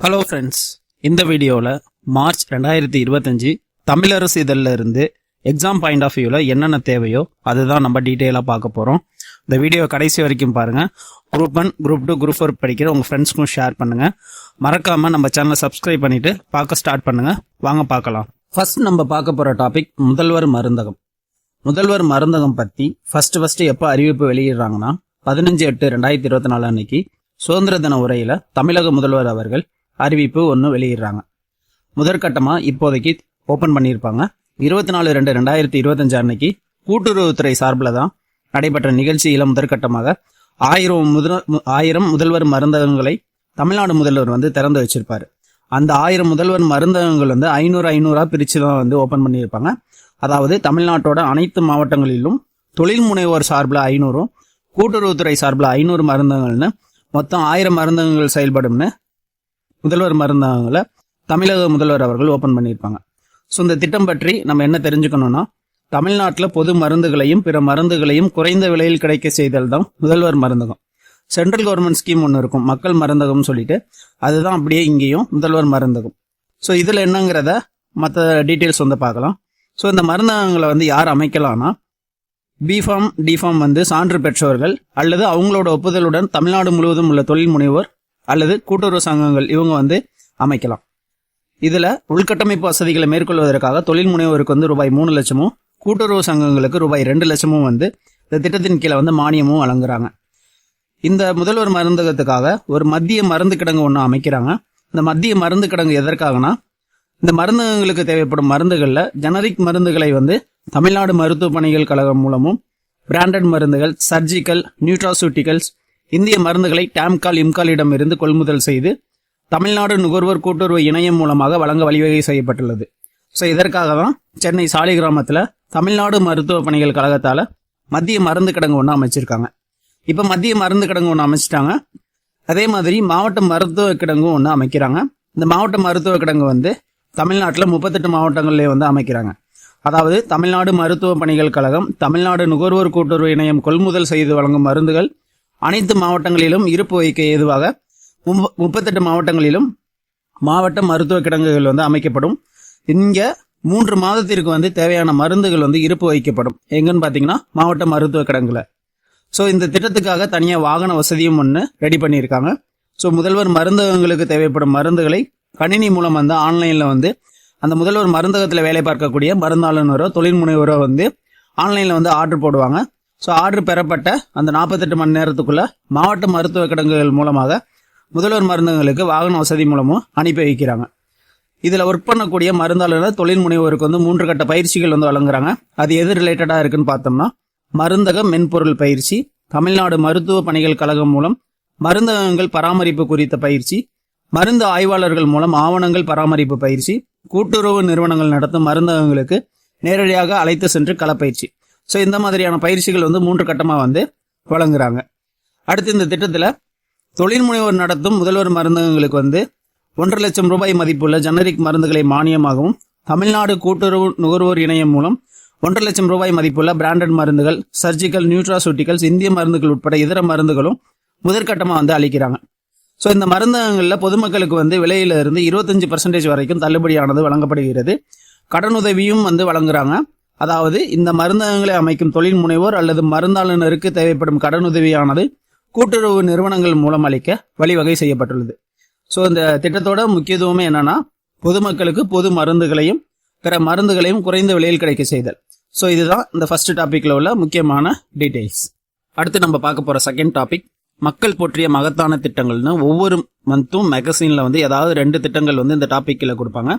Hello friends இந்த வீடியோவில் March ரெண்டாயிரத்தி இருபத்தஞ்சி தமிழரசு இதழில் இருந்து எக்ஸாம் பாயிண்ட் ஆஃப் வியூவில் என்னென்ன தேவையோ அதுதான் நம்ம டீட்டெயிலாக பார்க்க போகிறோம் இந்த வீடியோ கடைசி வரைக்கும் பாருங்கள் group one group two group four படிக்கிற உங்கள் ஃப்ரெண்ட்ஸ்க்கும் ஷேர் பண்ணுங்கள் மறக்காமல் நம்ம சேனலை சப்ஸ்கிரைப் பண்ணிவிட்டு பார்க்க ஸ்டார்ட் பண்ணுங்கள் வாங்க பார்க்கலாம். ஃபர்ஸ்ட் நம்ம பார்க்க போகிற டாபிக் முதல்வர் மருந்தகம். முதல்வர் மருந்தகம் பற்றி ஃபர்ஸ்ட் ஃபர்ஸ்ட் எப்போ அறிவிப்பு வெளியிடுறாங்கன்னா பதினஞ்சு எட்டு ரெண்டாயிரத்தி இருபத்தி நாலு அன்னைக்கு சுதந்திர தின உரையில் தமிழக முதல்வர் அவர்கள் அறிவிப்பு ஒன்று வெளியிடுறாங்க. முதற்கட்டமாக இப்போதைக்கு ஓப்பன் பண்ணியிருப்பாங்க. இருபத்தி நாலு ரெண்டு ரெண்டாயிரத்தி இருபத்தஞ்சு அன்னைக்கு கூட்டுறவுத்துறை சார்பில் தான் நடைபெற்ற நிகழ்ச்சியில் முதற்கட்டமாக ஆயிரம் முதல் ஆயிரம் முதல்வர் மருந்தகங்களை தமிழ்நாடு முதல்வர் வந்து திறந்து வச்சிருப்பார். அந்த ஆயிரம் முதல்வர் மருந்தகங்கள் வந்து ஐநூறு ஐநூறாக பிரித்து தான் வந்து ஓப்பன் பண்ணியிருப்பாங்க. அதாவது தமிழ்நாட்டோட அனைத்து மாவட்டங்களிலும் தொழில் முனைவோர் சார்பில் ஐநூறும் கூட்டுறவுத்துறை சார்பில் ஐநூறு மருந்தகங்கள்னு மொத்தம் ஆயிரம் மருந்தகங்கள் செயல்படும்னு முதல்வர் மருந்தகங்களை தமிழக முதல்வர் அவர்கள் ஓப்பன் பண்ணியிருப்பாங்க. ஸோ இந்த திட்டம் பற்றி நம்ம என்ன தெரிஞ்சுக்கணும்னா தமிழ்நாட்டில் பொது மருந்துகளையும் பிற மருந்துகளையும் குறைந்த விலையில் கிடைக்க செய்தல் தான் முதல்வர் மருந்தகம். சென்ட்ரல் கவர்மெண்ட் ஸ்கீம் ஒன்று இருக்கும் மக்கள் மருந்தகம்னு சொல்லிட்டு. அதுதான் அப்படியே இங்கேயும் முதல்வர் மருந்தகம். ஸோ இதில் என்னங்கிறத மற்ற டீட்டெயில்ஸ் வந்து பார்க்கலாம். ஸோ இந்த மருந்தகங்களை வந்து யார் அமைக்கலாம்னா பிஃபார்ம் டிஃபார்ம் வந்து சான்று பெற்றவர்கள் அல்லது அவங்களோட ஒப்புதலுடன் தமிழ்நாடு முழுவதும் உள்ள தொழில் முனைவோர் அல்லது கூட்டுறவு சங்கங்கள் இவங்க வந்து அமைக்கலாம். இதுல உள்கட்டமைப்பு வசதிகளை மேற்கொள்வதற்காக தொழில் முனைவோருக்கு வந்து ரூபாய் மூணு லட்சமும் கூட்டுறவு சங்கங்களுக்கு ரூபாய் ரெண்டு லட்சமும் வந்து இந்த திட்டத்தின் கீழே வந்து மானியமும் வழங்குறாங்க. இந்த முதல்வர் மருந்தகத்துக்காக ஒரு மத்திய மருந்து கிடங்கு ஒன்று அமைக்கிறாங்க. இந்த மத்திய மருந்து கிடங்கு எதற்காகனா இந்த மருந்தகங்களுக்கு தேவைப்படும் மருந்துகளில் ஜெனரிக் மருந்துகளை வந்து தமிழ்நாடு மருத்துவ பணிகள் கழகம் மூலமும் பிராண்டட் மருந்துகள் சர்ஜிக்கல் நியூட்ராசூட்டிகல்ஸ் இந்திய மருந்துகளை டாம்கால் இம்காலிடம் இருந்து கொள்முதல் செய்து தமிழ்நாடு நுகர்வோர் கூட்டுறவு இணையம் மூலமாக வழங்க வழிவகை செய்யப்பட்டுள்ளது. ஸோ இதற்காக தான் சென்னை சாலை கிராமத்தில் தமிழ்நாடு மருத்துவ பணிகள் கழகத்தால் மத்திய மருந்து கிடங்கு ஒன்று அமைச்சிருக்காங்க. இப்போ மத்திய மருந்து கிடங்கு ஒன்று அமைச்சிட்டாங்க. அதே மாதிரி மாவட்ட மருத்துவ கிடங்கும் ஒன்று அமைக்கிறாங்க. இந்த மாவட்ட மருத்துவ கிடங்கு வந்து தமிழ்நாட்டில் முப்பத்தெட்டு மாவட்டங்களிலே வந்து அமைக்கிறாங்க. அதாவது தமிழ்நாடு மருத்துவ பணிகள் கழகம் தமிழ்நாடு நுகர்வோர் கூட்டுறவு இணையம் கொள்முதல் செய்து வழங்கும் மருந்துகள் அனைத்து மாவட்டங்களிலும் இருப்பு வைக்க ஏதுவாக முப்பத்தெட்டு மாவட்டங்களிலும் மாவட்ட மருத்துவ கிடங்குகள் வந்து அமைக்கப்படும். இங்க மூன்று மாதத்திற்கு வந்து தேவையான மருந்துகள் வந்து இருப்பு வைக்கப்படும். எங்கன்னு பார்த்தீங்கன்னா மாவட்ட மருத்துவ கிடங்குல. ஸோ இந்த திட்டத்துக்காக தனியாக வாகன வசதியும் ஒன்று ரெடி பண்ணியிருக்காங்க. ஸோ முதல்வர் மருந்தகங்களுக்கு தேவைப்படும் மருந்துகளை கணினி மூலம் வந்து ஆன்லைனில் வந்து அந்த முதல்வர் மருந்தகத்தில் வேலை பார்க்கக்கூடிய மருந்தாளுநரோ தொழில் முனைவரோ வந்து ஆன்லைனில் வந்து ஆர்டர் போடுவாங்க. ஸோ ஆர்டர் பெறப்பட்ட அந்த நாற்பத்தெட்டு மணி நேரத்துக்குள்ள மாவட்ட மருத்துவ கிடங்குகள் மூலமாக முதல்வர் மருந்தகங்களுக்கு வாகன வசதி மூலமும் அனுப்பி வைக்கிறாங்க. இதில் ஒர்க் பண்ணக்கூடிய மருந்தாளர்கள் தொழில் முனைவோருக்கு வந்து மூன்று கட்ட பயிற்சிகள் வந்து வழங்குறாங்க. அது எது ரிலேட்டடாக இருக்குன்னு பார்த்தோம்னா மருந்தக மென்பொருள் பயிற்சி தமிழ்நாடு மருத்துவ பணிகள் கழகம் மூலம் மருந்தகங்கள் பராமரிப்பு குறித்த பயிற்சி மருந்து ஆய்வாளர்கள் மூலம் ஆவணங்கள் பராமரிப்பு பயிற்சி கூட்டுறவு நிறுவனங்கள் நடத்தும் மருந்தகங்களுக்கு நேரடியாக அழைத்து சென்று களப்பயிற்சி ஸோ இந்த மாதிரியான பயிற்சிகள் வந்து மூன்று கட்டமாக வந்து வழங்குறாங்க. அடுத்து இந்த திட்டத்தில் தொழில் முனைவர் நடத்தும் முதல்வர் மருந்தகங்களுக்கு வந்து ஒன்றரை லட்சம் ரூபாய் மதிப்புள்ள ஜெனரிக் மருந்துகளை மானியமாகவும் தமிழ்நாடு கூட்டுறவு நுகர்வோர் இணையம் மூலம் ஒன்றரை லட்சம் ரூபாய் மதிப்புள்ள பிராண்டட் மருந்துகள் சர்ஜிக்கல் நியூட்ராசூட்டிகல்ஸ் இந்திய மருந்துகள் உட்பட இதர மருந்துகளும் முதற்கட்டமாக வந்து அளிக்கிறாங்க. ஸோ இந்த மருந்தகங்களில் பொதுமக்களுக்கு வந்து விலையிலிருந்து இருபத்தஞ்சு பர்சன்டேஜ் வரைக்கும் தள்ளுபடியானது வழங்கப்படுகிறது. கடனுதவியும் வந்து வழங்குறாங்க. அதாவது இந்த மருந்தகங்களை அமைக்கும் தொழில் முனைவோர் அல்லது மருந்தாளுநருக்கு தேவைப்படும் கடனுதவியானது கூட்டுறவு நிறுவனங்கள் மூலம் அளிக்க வழிவகை செய்யப்பட்டுள்ளது. ஸோ இந்த திட்டத்தோட முக்கியத்துவமே என்னன்னா பொதுமக்களுக்கு பொது மருந்துகளையும் பிற மருந்துகளையும் குறைந்த விலையில் கிடைக்க செய்தல். ஸோ இதுதான் இந்த ஃபர்ஸ்ட் டாப்பிக்கில் உள்ள முக்கியமான டீட்டெயில்ஸ் அடுத்து நம்ம பார்க்க போகிற செகண்ட் டாபிக் மக்கள் போற்றிய மகத்தான திட்டங்கள்னு ஒவ்வொரு மந்த்தும் மேகசீனில் வந்து ஏதாவது ரெண்டு திட்டங்கள் வந்து இந்த டாப்பிக்கில் கொடுப்பாங்க.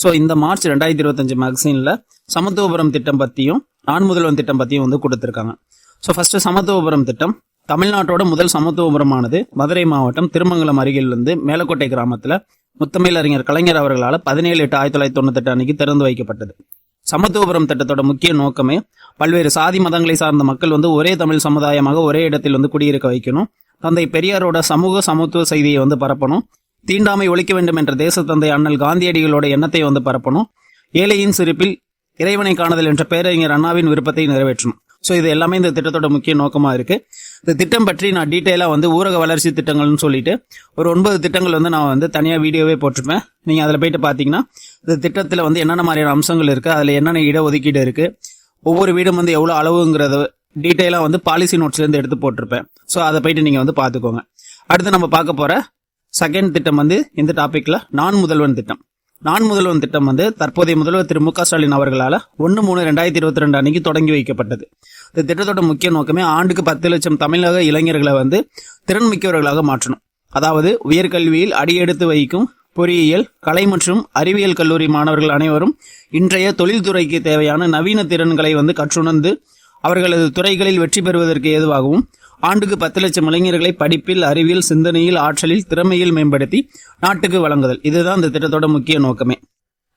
ஸோ இந்த மார்ச் ரெண்டாயிரத்தி இருபத்தஞ்சு மேக்சினில் சமத்துவபுரம் திட்டம் பற்றியும் ஆண் முதல்வன் திட்டம் பற்றியும் வந்து கொடுத்துருக்காங்க. ஸோ ஃபஸ்ட்டு சமத்துவபுரம் திட்டம் தமிழ்நாட்டோட முதல் சமத்துவபுரமானது மதுரை மாவட்டம் திருமங்கலம் அருகிலிருந்து மேலக்கோட்டை கிராமத்தில் முத்தமிழறிஞர் கலைஞர் அவர்களால் பதினேழு எட்டு ஆயிரத்தி தொள்ளாயிரத்தி தொண்ணூத்தெட்டு அன்னைக்கு திறந்து வைக்கப்பட்டது. சமத்துவபுரம் திட்டத்தோட முக்கிய நோக்கமே பல்வேறு சாதி மதங்களை சார்ந்த மக்கள் வந்து ஒரே தமிழ் சமுதாயமாக ஒரே இடத்தில் வந்து குடியிருக்க வைக்கணும். தந்தை பெரியாரோட சமூக சமத்துவ செய்தியை வந்து பரப்பணும். தீண்டாமை ஒழிக்க வேண்டும் என்ற தேசத்தந்தை அண்ணல் காந்தியடிகளோட எண்ணத்தை வந்து பரப்பணும். ஏழையின் சிரிப்பில் இறைவனை காணுதல் என்ற பேரறிஞர் அண்ணாவின் விருப்பத்தை நிறைவேற்றணும். ஸோ இது எல்லாமே இந்த திட்டத்தோட முக்கிய நோக்கமாக இருக்கு. இந்த திட்டம் பற்றி நான் டீட்டெயிலாக வந்து ஊரக வளர்ச்சி திட்டங்கள்னு சொல்லிட்டு ஒரு ஒன்பது திட்டங்கள் வந்து நான் வந்து தனியாக வீடியோவே போட்டிருப்பேன். நீங்கள் அதில் போயிட்டு பார்த்தீங்கன்னா இந்த திட்டத்தில் வந்து என்னென்ன மாதிரியான அம்சங்கள் இருக்குது அதில் என்னென்ன இடஒதுக்கீடு இருக்குது ஒவ்வொரு வீடும் வந்து எவ்வளோ அளவுங்கிறத டீட்டெயிலாக வந்து பாலிசி நோட்ஸ்லேருந்து எடுத்து போட்டிருப்பேன். ஸோ அதை போயிட்டு நீங்கள் வந்து பார்த்துக்கோங்க அடுத்து நம்ம பார்க்க போகிற செகண்ட் திட்டம் வந்து இந்த டாப்பிக்கில் நான் முதல்வன் திட்டம். நான் முதல்வன் திட்டம் வந்து தற்போதைய முதல்வர் திரு மு க ஸ்டாலின் அவர்களால் ஒன்று மூணு ரெண்டாயிரத்தி இருபத்தி ரெண்டு அன்னைக்கு தொடங்கி வைக்கப்பட்டது. இந்த திட்டத்தோட முக்கிய நோக்கமே ஆண்டுக்கு பத்து லட்சம் தமிழக இளைஞர்களை வந்து திறன் மிக்கவர்களாக மாற்றணும். அதாவது உயர்கல்வியில் அடியெடுத்து வைக்கும் பொறியியல் கலை மற்றும் அறிவியல் கல்லூரி மாணவர்கள் அனைவரும் இன்றைய தொழில்துறைக்கு தேவையான நவீன திறன்களை வந்து கற்றுணர்ந்து அவர்களது துறைகளில் வெற்றி பெறுவதற்கு ஏதுவாகவும் ஆண்டுக்கு பத்து லட்சம் இளைஞர்களை படிப்பில் அறிவியல் சிந்தனையில் ஆற்றலில் திறமையில் மேம்படுத்தி நாட்டுக்கு வழங்குதல். இதுதான் இந்த திட்டத்தோட முக்கிய நோக்கமே.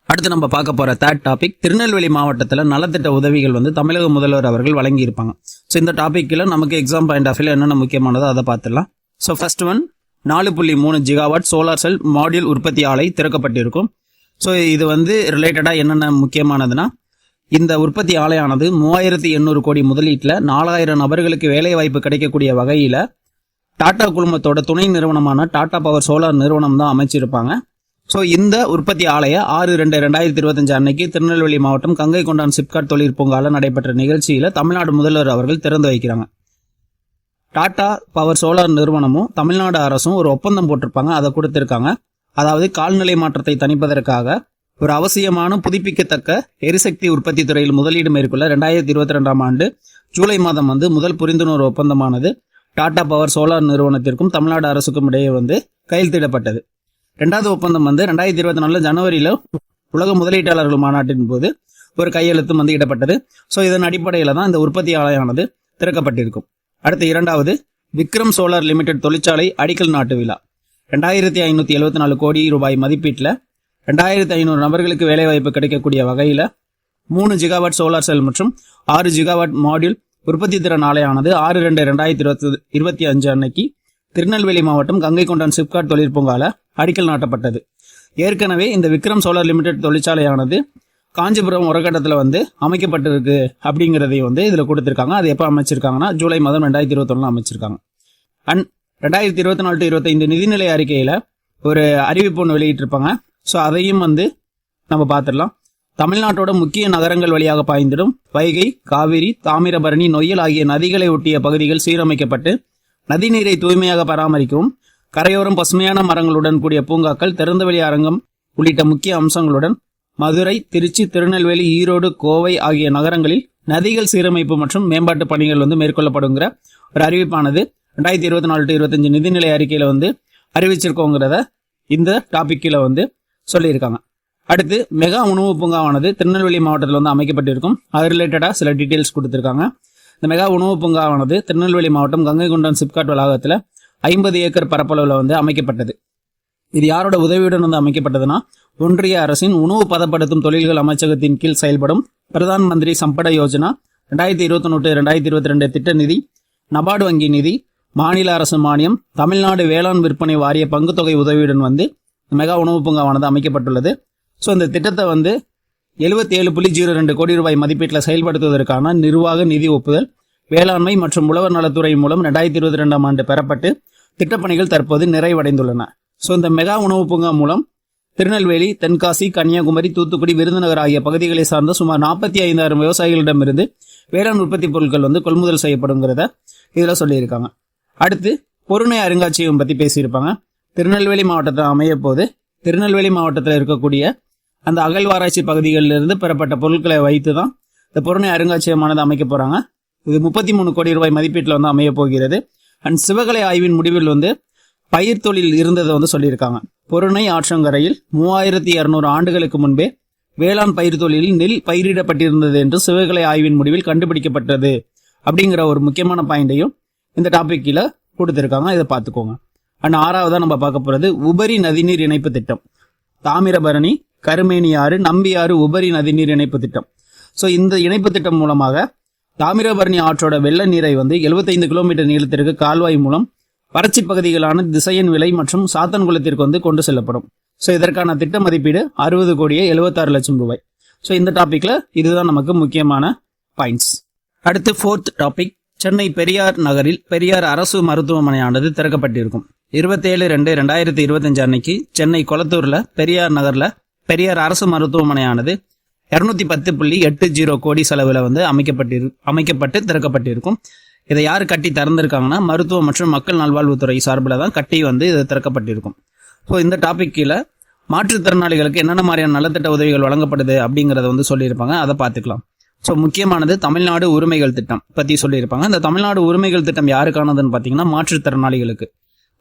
அடுத்து நம்ம பார்க்க போற தேர்ட் டாபிக் திருநெல்வேலி மாவட்டத்தில் நலத்திட்ட உதவிகள் வந்து தமிழக முதல்வர் அவர்கள் வழங்கியிருப்பாங்க. ஸோ இந்த டாப்பிக்கில் நமக்கு எக்ஸாம் பாயிண்ட் ஆஃப் வியூல என்னென்ன முக்கியமானதோ அதை பார்த்துடலாம். ஸோ ஃபர்ஸ்ட் ஒன் நாலு புள்ளி மூணு ஜிகாவாட் சோலார் செல் மாடியூல் உற்பத்தி ஆலை திறக்கப்பட்டிருக்கும். ஸோ இது வந்து ரிலேட்டடாக என்னென்ன முக்கியமானதுன்னா இந்த உற்பத்தி ஆலையானது மூவாயிரத்தி எண்ணூறு கோடி முதலீட்டில் நாலாயிரம் நபர்களுக்கு வேலை வாய்ப்பு கிடைக்கக்கூடிய வகையில் டாடா குழுமத்தோட துணை நிறுவனமான டாடா பவர் சோலார் நிறுவனம் தான் அமைச்சிருப்பாங்க. ஸோ இந்த உற்பத்தி ஆலையை ஆறு ரெண்டு ரெண்டாயிரத்தி இருபத்தஞ்சு அன்னைக்கு திருநெல்வேலி மாவட்டம் கங்கை கொண்டான் சிப்காட் தொழிற்பூங்கால நடைபெற்ற நிகழ்ச்சியில் தமிழ்நாடு முதல்வர் அவர்கள் திறந்து வைக்கிறாங்க. டாடா பவர் சோலார் நிறுவனமும் தமிழ்நாடு அரசும் ஒரு ஒப்பந்தம் போட்டிருப்பாங்க. அதை கொடுத்துருக்காங்க. அதாவது கால்நிலை மாற்றத்தை தணிப்பதற்காக ஒரு அவசியமான புதுப்பிக்கத்தக்க எரிசக்தி உற்பத்தி துறையில் முதலீடு மேற்கொள்ள ரெண்டாயிரத்தி இருபத்தி ரெண்டாம் ஆண்டு ஜூலை மாதம் வந்து முதல் புரிந்துணர்வு ஒப்பந்தமானது டாடா பவர் சோலார் நிறுவனத்திற்கும் தமிழ்நாடு அரசுக்கும் இடையே வந்து கையெழுத்திடப்பட்டது. ரெண்டாவது ஒப்பந்தம் வந்து ரெண்டாயிரத்தி இருபத்தி நாலு ஜனவரியில உலக முதலீட்டாளர்கள் மாநாட்டின் போது ஒரு கையெழுத்தும் வந்து இடப்பட்டது. ஸோ இதன் அடிப்படையில் தான் இந்த உற்பத்தி ஆலையானது திறக்கப்பட்டிருக்கும். அடுத்து இரண்டாவது விக்ரம் சோலார் லிமிடெட் தொழிற்சாலை அடிக்கல் நாட்டு விழா. ரெண்டாயிரத்தி ஐநூற்றி எழுபத்தி நாலு கோடி ரூபாய் மதிப்பீட்டில் ரெண்டாயிரத்தி ஐநூறு நபர்களுக்கு வேலைவாய்ப்பு கிடைக்கக்கூடிய வகையில் மூணு ஜிகாவாட் சோலார் செல் மற்றும் ஆறு ஜிகாவாட் மாடியூல் உற்பத்தி திறன் ஆலையானது ஆறு ரெண்டு ரெண்டாயிரத்தி இருபத்தி இருபத்தி அஞ்சு அன்னைக்கு திருநெல்வேலி மாவட்டம் கங்கை கொண்டான் சிப்காட் தொழிற்பூங்கால அடிக்கல் நாட்டப்பட்டது. ஏற்கனவே இந்த விக்ரம் சோலார் லிமிடெட் தொழிற்சாலையானது காஞ்சிபுரம் உரக்கட்டத்தில் வந்து அமைக்கப்பட்டிருக்கு அப்படிங்கிறதையும் வந்து இதில் கொடுத்துருக்காங்க. அது எப்போ அமைச்சிருக்காங்கன்னா ஜூலை மாதம் ரெண்டாயிரத்தி இருபத்தொன்னு அமைச்சிருக்காங்க. அண்ட் ரெண்டாயிரத்தி இருபத்தி நாலு டு இருபத்தைந்து நிதிநிலை அறிக்கையில் ஒரு அறிவிப்பு ஒன்று வெளியிட்டிருப்பாங்க. ஸோ அதையும் வந்து நம்ம பார்த்துடலாம். தமிழ்நாட்டோட முக்கிய நகரங்கள் வழியாக பாய்ந்திடும் வைகை காவிரி தாமிரபரணி நொய்யல் ஆகிய நதிகளை ஒட்டிய பகுதிகள் சீரமைக்கப்பட்டு நதிநீரை தூய்மையாக பராமரிக்கவும் கரையோரம் பசுமையான மரங்களுடன் கூடிய பூங்காக்கள் திறந்தவெளி அரங்கம் உள்ளிட்ட முக்கிய அம்சங்களுடன் மதுரை திருச்சி திருநெல்வேலி ஈரோடு கோவை ஆகிய நகரங்களில் நதிகள் சீரமைப்பு மற்றும் மேம்பாட்டு பணிகள் வந்து மேற்கொள்ளப்படுங்கிற ஒரு அறிவிப்பானது. ரெண்டாயிரத்தி இருபத்தி நாலு டு இருபத்தஞ்சு நிதிநிலை அறிக்கையில் வந்து அறிவிச்சிருக்கோங்கிறத இந்த டாபிக்கில் வந்து சொல்லியிருக்காங்க. அடுத்து மெகா உணவு பூங்காவானது திருநெல்வேலி மாவட்டத்தில் வந்து அமைக்கப்பட்டிருக்கும். அது ரிலேட்டடாக சில டீட்டெயில்ஸ் கொடுத்துருக்காங்க. இந்த மெகா உணவு பூங்காவானது திருநெல்வேலி மாவட்டம் கங்கை சிப்காட் வளாகத்தில் ஐம்பது ஏக்கர் பரப்பளவில் வந்து அமைக்கப்பட்டது. இது யாரோட உதவியுடன் வந்து அமைக்கப்பட்டதுன்னா ஒன்றிய அரசின் உணவு பதப்படுத்தும் தொழில்கள் அமைச்சகத்தின் கீழ் செயல்படும் பிரதான் மந்திரி சம்பட யோஜனா ரெண்டாயிரத்தி இருபத்தி ஒன்று ரெண்டாயிரத்தி இருபத்தி ரெண்டு திட்ட நிதி நபார்டு வங்கி நிதி மாநில அரசு மானியம் தமிழ்நாடு வேளாண் விற்பனை வாரிய பங்குத்தொகை உதவியுடன் வந்து மெகா உணவு பூங்காவானது அமைக்கப்பட்டுள்ளது. ஸோ இந்த திட்டத்தை வந்து எழுபத்தி ஏழு புள்ளி ஜீரோ ரெண்டு கோடி ரூபாய் மதிப்பீட்டில் செயல்படுத்துவதற்கான நிர்வாக நிதி ஒப்புதல் வேளாண்மை மற்றும் உழவர் நலத்துறை மூலம் ரெண்டாயிரத்தி இருபத்தி ரெண்டாம் ஆண்டு பெறப்பட்டு திட்டப்பணிகள் தற்போது நிறைவடைந்துள்ளன. ஸோ இந்த மெகா உணவு பூங்கா மூலம் திருநெல்வேலி தென்காசி கன்னியாகுமரி தூத்துக்குடி விருதுநகர் ஆகிய பகுதிகளை சார்ந்த சுமார் நாற்பத்தி ஐந்தாயிரம் விவசாயிகளிடமிருந்து வேளாண் உற்பத்தி பொருட்கள் வந்து கொள்முதல் செய்யப்படுங்கிறத இதில் சொல்லியிருக்காங்க. அடுத்து பொருணை அருங்காட்சியகம் பற்றி பேசியிருப்பாங்க. திருநெல்வேலி மாவட்டத்தில் அமைய போது திருநெல்வேலி மாவட்டத்தில் இருக்கக்கூடிய அந்த அகழ்வாராய்ச்சி பகுதிகளிலிருந்து பெறப்பட்ட பொருட்களை வைத்து தான் இந்த பொருணை அருங்காட்சியகமானது அமைக்க போகிறாங்க இது முப்பத்தி மூணு கோடி ரூபாய் மதிப்பீட்டில் வந்து அமைய போகிறது. அண்ட் சிவகலை ஆய்வின் முடிவில் வந்து பயிர் தொழில் இருந்ததை வந்து சொல்லியிருக்காங்க. பொருணை ஆற்றங்கரையில் மூவாயிரத்தி இரநூறு ஆண்டுகளுக்கு முன்பே வேளாண் பயிர் தொழிலில் நெல் பயிரிடப்பட்டிருந்தது என்று சிவகலை ஆய்வின் முடிவில் கண்டுபிடிக்கப்பட்டது. அப்படிங்கிற ஒரு முக்கியமான பாயிண்டையும் இந்த டாப்பிக்கில் கொடுத்துருக்காங்க. இதை பார்த்துக்கோங்க. அண்ட் ஆறாவதா நம்ம பார்க்க போகிறது உபரி நதிநீர் இணைப்பு திட்டம். தாமிரபரணி கருமேனியாறு நம்பியாறு உபரி நதிநீர் இணைப்பு திட்டம். ஸோ இந்த இணைப்பு திட்டம் மூலமாக தாமிரபரணி ஆற்றோட வெள்ள நீரை வந்து 75 கிலோமீட்டர் நீளத்திற்கு கால்வாய் மூலம் வறட்சி பகுதிகளான திசையன் விலை மற்றும் சாத்தன்குளத்திற்கு வந்து கொண்டு செல்லப்படும். ஸோ இதற்கான திட்ட மதிப்பீடு அறுபது கோடியே எழுபத்தாறு லட்சம் ரூபாய். ஸோ இந்த டாப்பிக்கில் இதுதான் நமக்கு முக்கியமான பாயிண்ட்ஸ் அடுத்து ஃபோர்த் டாபிக் சென்னை பெரியார் நகரில் பெரியார் அரசு மருத்துவமனையானது திறக்கப்பட்டிருக்கும். இருபத்தேழு ரெண்டு ரெண்டாயிரத்தி இருபத்தஞ்சு அன்னைக்கு சென்னை கொளத்தூர்ல பெரியார் நகர்ல பெரியார் அரசு மருத்துவமனையானது இருநூத்தி பத்து புள்ளி எட்டு ஜீரோ கோடி செலவில் வந்து அமைக்கப்பட்டிரு அமைக்கப்பட்டு திறக்கப்பட்டிருக்கும். இதை யார் கட்டி திறந்திருக்காங்கன்னா மருத்துவ மற்றும் மக்கள் நல்வாழ்வுத்துறை சார்பில் தான் கட்டி வந்து இது திறக்கப்பட்டிருக்கும். ஸோ இந்த டாபிக் கீழே மாற்றுத்திறனாளிகளுக்கு என்னென்ன மாதிரியான நலத்திட்ட உதவிகள் வழங்கப்படுது அப்படிங்கிறத வந்து சொல்லியிருப்பாங்க. அதை பார்த்துக்கலாம். ஸோ முக்கியமானது தமிழ்நாடு உரிமைகள் திட்டம் பற்றி சொல்லியிருப்பாங்க. இந்த தமிழ்நாடு உரிமைகள் திட்டம் யாருக்கானதுன்னு பார்த்தீங்கன்னா மாற்றுத்திறனாளிகளுக்கு.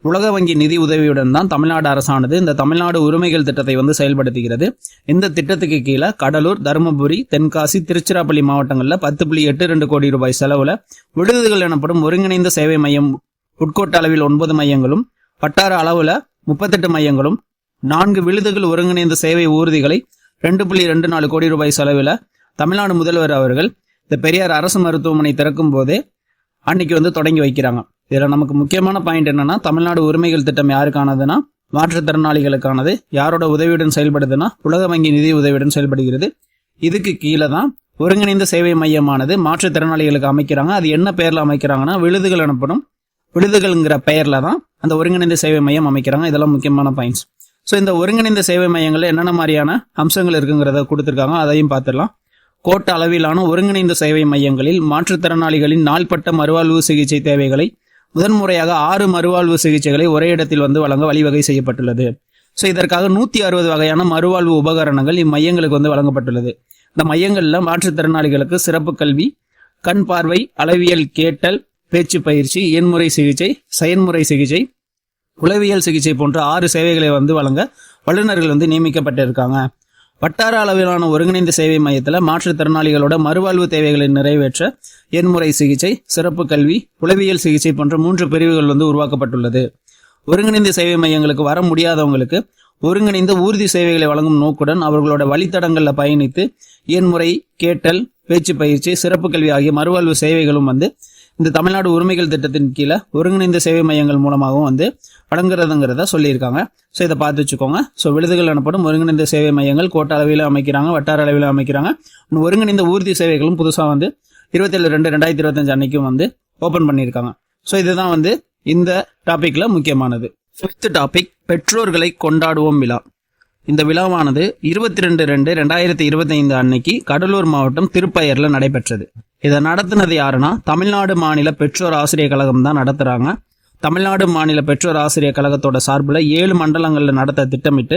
உலக வங்கி நிதி உதவியுடன் தான் தமிழ்நாடு அரசானது இந்த தமிழ்நாடு உரிமைகள் திட்டத்தை வந்து செயல்படுத்துகிறது. இந்த திட்டத்துக்கு கீழே கடலூர் தருமபுரி தென்காசி திருச்சிராப்பள்ளி மாவட்டங்களில் பத்து புள்ளி எட்டு ரெண்டு கோடி ரூபாய் செலவில் விடுதிகள் எனப்படும் ஒருங்கிணைந்த சேவை மையம் உட்கோட்ட அளவில் ஒன்பது மையங்களும் வட்டார அளவில் முப்பத்தெட்டு மையங்களும் நான்கு விழுதுகள் ஒருங்கிணைந்த சேவை ஊர்திகளை ரெண்டு புள்ளி ரெண்டு நாலு கோடி ரூபாய் செலவில் தமிழ்நாடு முதல்வர் அவர்கள் இந்த பெரியார் அரசு மருத்துவமனை திறக்கும் போதே அன்னைக்கு வந்து தொடங்கி வைக்கிறாங்க. இதில் நமக்கு முக்கியமான பாயிண்ட் என்னன்னா தமிழ்நாடு உரிமைகள் திட்டம் யாருக்கானதுன்னா மாற்றுத்திறனாளிகளுக்கானது யாரோட உதவியுடன் செயல்படுதுன்னா உலக வங்கி நிதி உதவியுடன் செயல்படுகிறது. இதுக்கு கீழே தான் ஒருங்கிணைந்த சேவை மையமானது மாற்றுத்திறனாளிகளுக்கு அமைக்கிறாங்க. அது என்ன பெயரில் அமைக்கிறாங்கன்னா விழுதுகள் எனப்படும் விழுதுகள்ங்கிற பெயரில் தான் அந்த ஒருங்கிணைந்த சேவை மையம் அமைக்கிறாங்க. இதெல்லாம் முக்கியமான பாயிண்ட்ஸ் ஸோ இந்த ஒருங்கிணைந்த சேவை மையங்களில் என்னென்ன மாதிரியான அம்சங்கள் இருக்குங்கிறத கொடுத்துருக்காங்க. அதையும் பார்த்துடலாம். கோட்ட அளவிலான ஒருங்கிணைந்த சேவை மையங்களில் மாற்றுத்திறனாளிகளின் நாள்பட்ட மறுவாழ்வு சிகிச்சை தேவைகளை முதன்முறையாக ஆறு மறுவாழ்வு சிகிச்சைகளை ஒரே இடத்தில் வந்து வழங்க வழிவகை செய்யப்பட்டுள்ளது. ஸோ இதற்காக நூற்றி அறுபது வகையான மறுவாழ்வு உபகரணங்கள் இம்மையங்களுக்கு வந்து வழங்கப்பட்டுள்ளது. இந்த மையங்களில் மாற்றுத்திறனாளிகளுக்கு சிறப்பு கல்வி கண் பார்வை அளவியல் கேட்டல் பேச்சு பயிற்சி எண்முறை சிகிச்சை செயன்முறை சிகிச்சை உளவியல் சிகிச்சை போன்ற ஆறு சேவைகளை வந்து வழங்க வல்லுநர்கள் வந்து நியமிக்கப்பட்டிருக்காங்க. வட்டார அளவிலான ஒருங்கிணைந்த சேவை மையத்தில் மாற்றுத்திறனாளிகளோட மறுவாழ்வு தேவைகளை நிறைவேற்ற எண்முறை சிகிச்சை சிறப்பு கல்வி உளவியல் சிகிச்சை போன்ற மூன்று பிரிவுகள் வந்து உருவாக்கப்பட்டுள்ளது. ஒருங்கிணைந்த சேவை மையங்களுக்கு வர முடியாதவங்களுக்கு ஒருங்கிணைந்த ஊர்தி சேவைகளை வழங்கும் நோக்குடன் அவர்களோட வழித்தடங்களில் பயணித்து எண்முறை கேட்டல் பேச்சு பயிற்சி சிறப்பு கல்வி ஆகிய மறுவாழ்வு சேவைகளும் வந்து இந்த தமிழ்நாடு உரிமைகள் திட்டத்தின் கீழே ஒருங்கிணைந்த சேவை மையங்கள் மூலமாகவும் வந்து வழங்குறதுங்கிறத சொல்லியிருக்காங்க. ஸோ இதை பார்த்து வச்சுக்கோங்க. ஸோ விழுதுகள் எனப்படும் ஒருங்கிணைந்த சேவை மையங்கள் கோட்ட அளவில் அமைக்கிறாங்க வட்டார அளவில் அமைக்கிறாங்க. ஒருங்கிணைந்த ஊர்தி சேவைகளும் புதுசாக வந்து இருபத்தேழு ரெண்டு ரெண்டாயிரத்தி இருபத்தஞ்சு அன்னைக்கும் வந்து ஓப்பன் பண்ணியிருக்காங்க. ஸோ இதுதான் வந்து இந்த டாப்பிக்கில் முக்கியமானது. ஃபிஃப்த் டாபிக் பெற்றோர்களை கொண்டாடுவோம் விழா. இந்த விழாவானது இருபத்தி ரெண்டு ரெண்டு ரெண்டாயிரத்தி இருபத்தைந்து அன்னைக்கு கடலூர் மாவட்டம் திருப்பயரில் நடைபெற்றது. இதை நடத்தினது யாருன்னா தமிழ்நாடு மாநில பெற்றோர் ஆசிரியர் கழகம் தான் நடத்துகிறாங்க தமிழ்நாடு மாநில பெற்றோர் ஆசிரியர் கழகத்தோட சார்பில் ஏழு மண்டலங்களில் நடத்த திட்டமிட்டு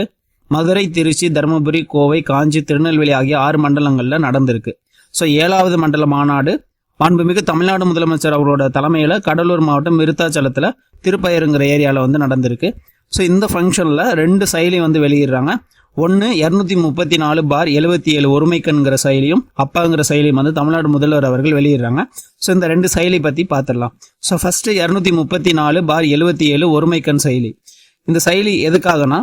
மதுரை திருச்சி தருமபுரி கோவை காஞ்சி திருநெல்வேலி ஆகிய ஆறு மண்டலங்களில் நடந்திருக்கு. ஸோ ஏழாவது மண்டல மாநாடு மாண்புமிகு தமிழ்நாடு முதலமைச்சர் அவரோட தலைமையில் கடலூர் மாவட்டம் விருத்தாச்சலத்தில் திருப்பயருங்கிற ஏரியாவில் வந்து நடந்திருக்கு. ஸோ இந்த ஃபங்க்ஷனில் ரெண்டு செயலி வந்து வெளியிடுறாங்க. ஒன்று இரநூத்தி முப்பத்தி நாலு பார் எழுபத்தி ஏழு ஒருமைக்கண்கிற செயலியும் அப்பாங்கிற செயலியும் வந்து தமிழ்நாடு முதல்வர் அவர்கள் வெளியிடுறாங்க. ஸோ இந்த ரெண்டு செயலி பற்றி பார்த்துடலாம் ஸோ ஃபர்ஸ்ட் இரநூத்தி முப்பத்தி நாலு பார் எழுபத்தி ஏழு ஒருமைக்கண் செயலி. இந்த செயலி எதுக்காகனா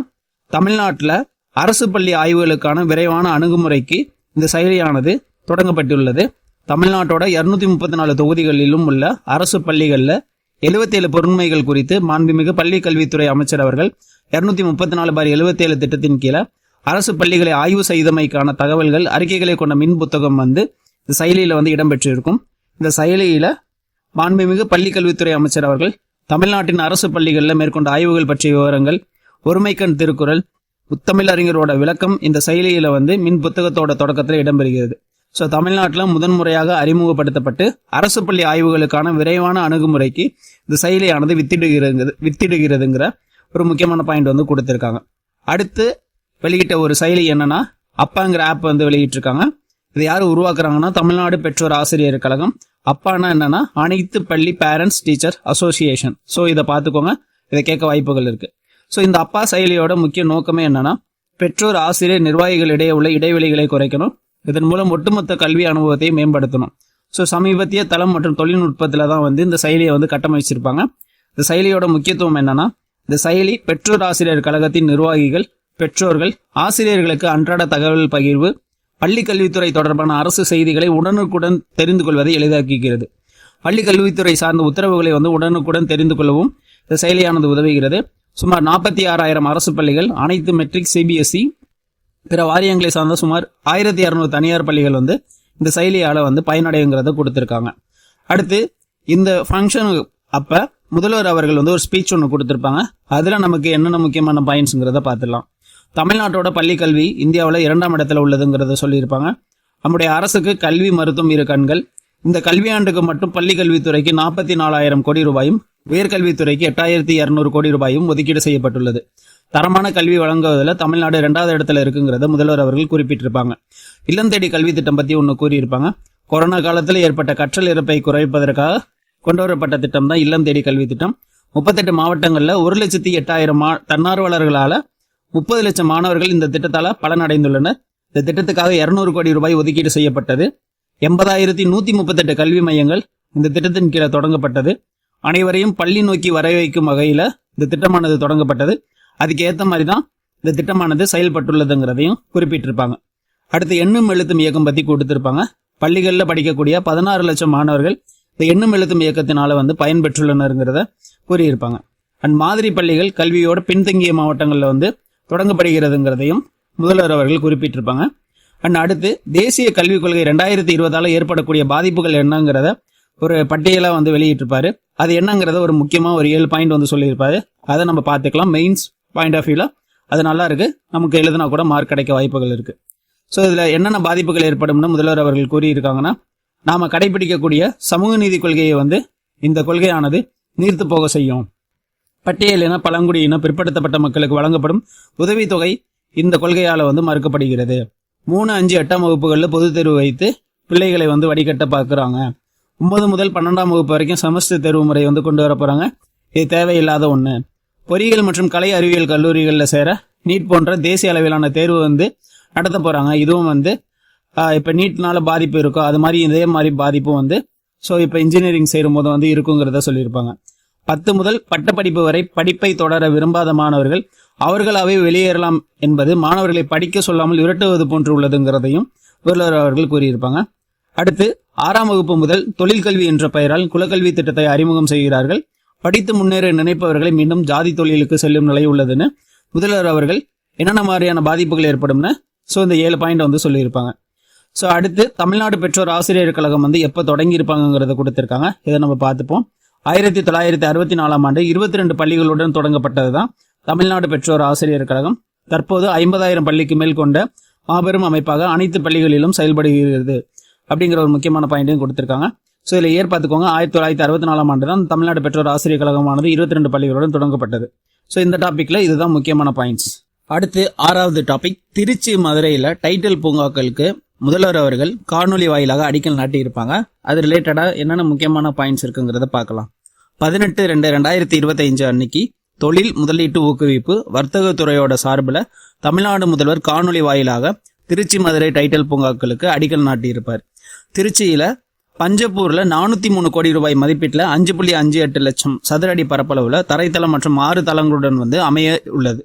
தமிழ்நாட்டில் அரசு பள்ளி ஆய்வுகளுக்கான விரைவான அணுகுமுறைக்கு இந்த செயலியானது தொடங்கப்பட்டுள்ளது. தமிழ்நாட்டோட இரநூத்தி முப்பத்தி நாலு தொகுதிகளிலும் உள்ள அரசு பள்ளிகளில் எழுபத்தேழு பொருண்மைகள் குறித்து மாண்புமிகு பள்ளி கல்வித்துறை அமைச்சர் அவர்கள் இருநூத்தி முப்பத்தி நாலு பார் எழுபத்தேழு திட்டத்தின் கீழே அரசு பள்ளிகளை ஆய்வு செய்தமைக்கான தகவல்கள் அறிக்கைகளை கொண்ட மின் புத்தகம் வந்து இந்த செயலியில் வந்து இடம்பெற்றிருக்கும். இந்த செயலியில் மாண்புமிகு பள்ளி கல்வித்துறை அமைச்சர் அவர்கள் தமிழ்நாட்டின் அரசு பள்ளிகளில் மேற்கொண்ட ஆய்வுகள் பற்றிய விவரங்கள் ஒருமைக்கண் திருக்குறள் முத்தமிழ் அறிஞரோட விளக்கம் இந்த செயலியில் வந்து மின் புத்தகத்தோட தொடக்கத்தில் இடம்பெறுகிறது. ஸோ தமிழ்நாட்டில் முதன்முறையாக அறிமுகப்படுத்தப்பட்டு அரசு பள்ளி ஆய்வுகளுக்கான விரைவான அணுகுமுறைக்கு இந்த செயலியானது வித்திடுகிறது வித்திடுகிறதுங்கிற ஒரு முக்கியமான பாயிண்ட் வந்து கொடுத்துருக்காங்க. அடுத்து வெளியிட்ட ஒரு செயலி என்னன்னா அப்பாங்கிற ஆப் வந்து வெளியிட்டிருக்காங்க. இதை யார் உருவாக்குறாங்கன்னா தமிழ்நாடு பெற்றோர் ஆசிரியர் கழகம். அப்பானா என்னன்னா அனைத்து பள்ளி பேரண்ட்ஸ் டீச்சர் அசோசியேஷன் ஸோ இதை பார்த்துக்கோங்க. இதை கேட்க வாய்ப்புகள் இருக்கு. ஸோ இந்த அப்பா செயலியோட முக்கிய நோக்கமே என்னன்னா பெற்றோர் ஆசிரியர் நிர்வாகிகளிடையே உள்ள இடைவெளிகளை குறைக்கணும். இதன் மூலம் ஒட்டுமொத்த கல்வி அனுபவத்தை மேம்படுத்தணும். ஸோ சமீபத்திய தளம் மற்றும் தொழில்நுட்பத்தில் தான் வந்து இந்த செயலியை வந்து கட்டமைச்சிருப்பாங்க. இந்த செயலியோட முக்கியத்துவம் என்னன்னா இந்த செயலி பெற்றோர் ஆசிரியர் கழகத்தின் நிர்வாகிகள் பெற்றோர்கள் ஆசிரியர்களுக்கு அன்றாட தகவல் பகிர்வு பள்ளி கல்வித்துறை தொடர்பான அரசு செய்திகளை உடனுக்குடன் தெரிந்து கொள்வதை எளிதாக்குகிறது. பள்ளி கல்வித்துறை சார்ந்த உத்தரவுகளை வந்து உடனுக்குடன் தெரிந்து கொள்ளவும் இந்த செயலியானது உதவுகிறது. சுமார் நாற்பத்தி ஆறாயிரம் அரசு பள்ளிகள் அனைத்து மெட்ரிக் சிபிஎஸ்இ பிற வாரியங்களை சார்ந்த சுமார் ஆயிரத்தி இரநூறு தனியார் பள்ளிகள் வந்து இந்த செயலியால் வந்து பயனடைங்கிறத கொடுத்துருக்காங்க. அடுத்து இந்த ஃபங்க்ஷன் அப்போ முதல்வர் அவர்கள் வந்து ஒரு ஸ்பீச் ஒன்று கொடுத்துருப்பாங்க. அதில் நமக்கு என்னென்ன முக்கியமான பாயிண்ட்ஸுங்கிறத பார்த்துடலாம். தமிழ்நாட்டோட பள்ளி கல்வி இந்தியாவில் இரண்டாம் இடத்துல உள்ளதுங்கிறத சொல்லியிருப்பாங்க. நம்முடைய அரசுக்கு கல்வி மருத்துவம் இரு கண்கள். இந்த கல்வியாண்டுக்கு மட்டும் பள்ளி கல்வித்துறைக்கு நாற்பத்தி நாலாயிரம் கோடி ரூபாயும் உயர்கல்வித்துறைக்கு எட்டாயிரத்தி இரநூறு கோடி ரூபாயும் ஒதுக்கீடு செய்யப்பட்டுள்ளது. தரமான கல்வி வழங்குவதில் தமிழ்நாடு இரண்டாவது இடத்துல இருக்குங்கிறத முதல்வர் அவர்கள் குறிப்பிட்டிருப்பாங்க. இல்லம் தேடி கல்வி திட்டம் பற்றி ஒன்று கூறியிருப்பாங்க. கொரோனா காலத்தில் ஏற்பட்ட கற்றல் இறப்பை குறைப்பதற்காக கொண்டு வரப்பட்ட திட்டம் தான் இல்லம் தேடி கல்வி திட்டம். முப்பத்தெட்டு மாவட்டங்களில் ஒரு லட்சத்தி எட்டாயிரம் மா முப்பது லட்சம் மாணவர்கள் இந்த திட்டத்தால பலனடைந்துள்ளனர். இந்த திட்டத்துக்காக இருநூறு கோடி ரூபாய் ஒதுக்கீடு செய்யப்பட்டது. எண்பதாயிரத்தி நூத்தி முப்பத்தெட்டு கல்வி மையங்கள் இந்த திட்டத்தின் கீழே தொடங்கப்பட்டது. அனைவரையும் பள்ளி நோக்கி வர வைக்கும் வகையில இந்த திட்டமானது தொடங்கப்பட்டது. அதுக்கு ஏத்த மாதிரி தான் இந்த திட்டமானது செயல்பட்டுள்ளதுங்கிறதையும் குறிப்பிட்டிருப்பாங்க. அடுத்து எண்ணும் எழுத்தும் இயக்கம் பத்தி கொடுத்திருப்பாங்க. பள்ளிகளில் படிக்கக்கூடிய பதினாறு லட்சம் மாணவர்கள் இந்த எண்ணும் எழுத்தும் இயக்கத்தினால வந்து பயன்பெற்றுள்ளனருங்கிறத கூறியிருப்பாங்க. அண்ட் மாதிரி பள்ளிகள் கல்வியோட பின்தங்கிய மாவட்டங்களில் வந்து தொடங்கப்படுகிறதுங்கிறதையும் முதல்வர் அவர்கள் குறிப்பிட்டிருப்பாங்க. அண்ட் அடுத்து தேசிய கல்விக் கொள்கை ரெண்டாயிரத்தி இருபதால ஏற்படக்கூடிய பாதிப்புகள் என்னங்கிறத ஒரு பட்டியலா வந்து வெளியிட்டிருப்பாரு. அது என்னங்கிறத ஒரு முக்கியமா ஒரு ஏழு பாயிண்ட் வந்து சொல்லியிருப்பாரு. அதை நம்ம பார்த்துக்கலாம். மெயின்ஸ் பாயிண்ட் ஆஃப் வியூல அது நல்லா இருக்கு. நமக்கு எழுதுனா கூட மார்க் கிடைக்க வாய்ப்புகள் இருக்கு. ஸோ இதில் என்னென்ன பாதிப்புகள் ஏற்படும்னு முதல்வர் அவர்கள் கூறியிருக்காங்கன்னா நாம கடைபிடிக்கக்கூடிய சமூக நீதி கொள்கையை வந்து இந்த கொள்கையானது நீர்த்து போக செய்யும். பட்டியல் என பழங்குடியின பிற்படுத்தப்பட்ட மக்களுக்கு வழங்கப்படும் உதவித்தொகை இந்த கொள்கையால வந்து மறுக்கப்படுகிறது. மூணு அஞ்சு எட்டாம் வகுப்புகளில் பொதுத் தேர்வு வைத்து பிள்ளைகளை வந்து வடிகட்ட பார்க்குறாங்க. ஒன்பது முதல் பன்னெண்டாம் வகுப்பு வரைக்கும் செமஸ்டர் தேர்வு முறை வந்து கொண்டு வர போகிறாங்க இது தேவையில்லாத ஒன்று பொறியியல் மற்றும் கலை அறிவியல் கல்லூரிகளில் சேர நீட் போன்ற தேசிய அளவிலான தேர்வு வந்து நடத்த போறாங்க. இதுவும் வந்து இப்போ இப்ப நீட்னால பாதிப்பு இருக்கோ அது மாதிரி இதே மாதிரி பாதிப்பும் வந்து ஸோ இப்போ இன்ஜினியரிங் செய்யும் போது வந்து இருக்குங்கிறத சொல்லியிருப்பாங்க. பத்து முதல் பட்டப்படிப்பு வரை படிப்பை தொடர விரும்பாத மாணவர்கள் அவர்களாவே வெளியேறலாம் என்பது மாணவர்களை படிக்க சொல்லாமல் விரட்டுவது போன்று உள்ளதுங்கிறதையும் முதல்வர் அவர்கள் கூறியிருப்பாங்க. அடுத்து ஆறாம் வகுப்பு முதல் தொழிற்கல்வி என்ற பெயரால் குலக்கல்வி திட்டத்தை அறிமுகம் செய்கிறார்கள். படித்து முன்னேற நினைப்பவர்களை மீண்டும் ஜாதி தொழிலுக்கு செல்லும் நிலை உள்ளதுன்னு முதல்வர் அவர்கள் என்னென்ன மாதிரியான பாதிப்புகள் ஏற்படும்னு ஸோ இந்த ஏழு பாயிண்ட் வந்து சொல்லியிருப்பாங்க. ஸோ அடுத்து தமிழ்நாடு பெற்றோர் ஆசிரியர் கழகம் வந்து எப்போ தொடங்கியிருப்பாங்கிறத கொடுத்துருக்காங்க. இதை நம்ம பார்த்துப்போம். ஆயிரத்தி தொள்ளாயிரத்தி அறுபத்தி நாலாம் ஆண்டு இருபத்தி ரெண்டு பள்ளிகளுடன் தொடங்கப்பட்டது தான் தமிழ்நாடு பெற்றோர் ஆசிரியர் கழகம். தற்போது ஐம்பதாயிரம் பள்ளிக்கு மேல் கொண்ட மாபெரும் அமைப்பாக அனைத்து பள்ளிகளிலும் செயல்படுகிறது அப்படிங்கிற ஒரு முக்கியமான பாயிண்ட்டையும் கொடுத்துருக்காங்க. ஸோ இதில் ஏற்பாத்துக்கோங்க. ஆயிரத்தி தொள்ளாயிரத்தி அறுபத்தி நாலாம் ஆண்டு தான் தமிழ்நாடு பெற்றோர் ஆசிரியர் கழகமானது இருபத்தி ரெண்டு பள்ளிகளுடன் தொடங்கப்பட்டது. ஸோ இந்த டாப்பிக்கில் இதுதான் முக்கியமான பாயிண்ட்ஸ் அடுத்து ஆறாவது டாபிக் திருச்சி மதுரையில் டைட்டில் பூங்காக்களுக்கு முதல்வர் அவர்கள் காணொலி வாயிலாக அடிக்கல் நாட்டியிருப்பாங்க. அது ரிலேட்டடாக என்னென்ன முக்கியமான பாயிண்ட்ஸ் இருக்குங்கிறத பார்க்கலாம். பதினெட்டு ரெண்டு ரெண்டாயிரத்தி இருபத்தைஞ்சு அன்னைக்கு தொழில் முதலீட்டு ஊக்குவிப்பு வர்த்தகத்துறையோட சார்பில் தமிழ்நாடு முதல்வர் காணொலி வாயிலாக திருச்சி மதுரை டைட்டில் பூங்காக்களுக்கு அடிக்கல் நாட்டியிருப்பார். திருச்சியில் பஞ்சப்பூரில் நானூற்றி மூணு கோடி ரூபாய் மதிப்பீட்டில் அஞ்சு புள்ளி அஞ்சு எட்டு லட்சம் சதுர அடி பரப்பளவில் தரைத்தளம் மற்றும் ஆறு தளங்களுடன் வந்து அமைய உள்ளது.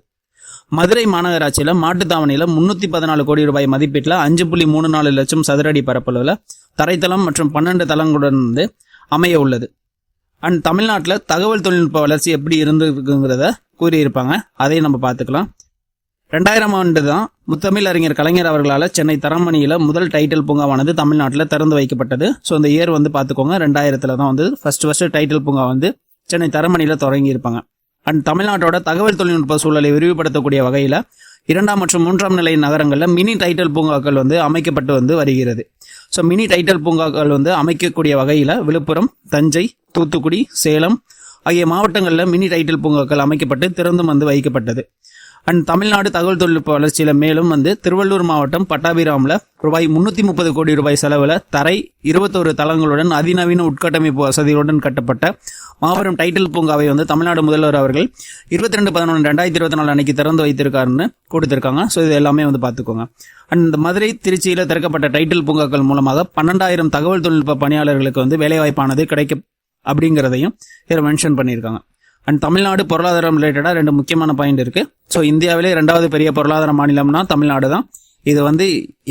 மதுரை மாநகராட்சியில மாட்டுத்தாவணியில முன்னூத்தி பதினாலு கோடி ரூபாய் மதிப்பீட்டில் அஞ்சு புள்ளி மூணு நாலு லட்சம் சதுரடி பரப்பளவுல தரைத்தளம் மற்றும் பன்னெண்டு தளங்களுடன் வந்து அமைய உள்ளது. அண்ட் தமிழ்நாட்டில் தகவல் தொழில்நுட்ப வளர்ச்சி எப்படி இருந்திருக்குங்கிறத கூறியிருப்பாங்க. அதையும் நம்ம பார்த்துக்கலாம். ரெண்டாயிரம் ஆண்டு தான் முத்தமிழ் அறிஞர் கலைஞர் அவர்களால் சென்னை தரமணியில் முதல் டைட்டில் பூங்காவானது தமிழ்நாட்டில் திறந்து வைக்கப்பட்டது. ஸோ இந்த இயர் வந்து பார்த்துக்கோங்க. ரெண்டாயிரத்தில் தான் வந்து ஃபர்ஸ்ட் ஃபர்ஸ்ட் டைட்டில் பூங்கா வந்து சென்னை தரமணியில் தொடங்கி இருப்பாங்க அண்ட் தமிழ்நாட்டோட தகவல் தொழில்நுட்ப சூழலை விரிவுபடுத்தக்கூடிய வகையில் இரண்டாம் மற்றும் மூன்றாம் நிலை நகரங்களில் மினி டைட்டில் பூங்காக்கள் வந்து அமைக்கப்பட்டு வந்து வருகிறது. ஸோ மினி டைட்டில் பூங்காக்கள் வந்து அமைக்கக்கூடிய வகையில் விழுப்புரம் தஞ்சை தூத்துக்குடி சேலம் ஆகிய மாவட்டங்களில் மினி டைட்டில் பூங்காக்கள் அமைக்கப்பட்டு திறந்தும் வந்து வைக்கப்பட்டது. அண்ட் தமிழ்நாடு தகவல் தொழில்நுட்ப வளர்ச்சியில் மேலும் வந்து திருவள்ளூர் மாவட்டம் பட்டாபிராமில் ரூபாய் முன்னூற்றி முப்பது கோடி ரூபாய் செலவில் தரை இருபத்தோரு தளங்களுடன் அதிநவீன உட்கட்டமைப்பு வசதியுடன் கட்டப்பட்ட மாபெரும் டைட்டில் பூங்காவை வந்து தமிழ்நாடு முதல்வர் அவர்கள் இருபத்தி ரெண்டு பதினொன்று ரெண்டாயிரத்தி இருபத்தி நாலு அன்னைக்கு திறந்து வைத்திருக்காருன்னு கொடுத்துருக்காங்க. ஸோ இது எல்லாமே வந்து பார்த்துக்கோங்க. அண்ட் இந்த மதுரை திருச்சியில் திறக்கப்பட்ட டைட்டில் பூங்காக்கள் மூலமாக பன்னெண்டாயிரம் தகவல் தொழில்நுட்ப பணியாளர்களுக்கு வந்து வேலைவாய்ப்பானது கிடைக்கும் அப்படிங்கிறதையும் இதில் மென்ஷன் பண்ணியிருக்காங்க. அண்ட் தமிழ்நாடு பொருளாதாரம் ரிலேட்டடாக ரெண்டு முக்கியமான பாயிண்ட் இருக்குது ஸோ இந்தியாவிலே ரெண்டாவது பெரிய பொருளாதார மாநிலம்னா தமிழ்நாடு தான். இது வந்து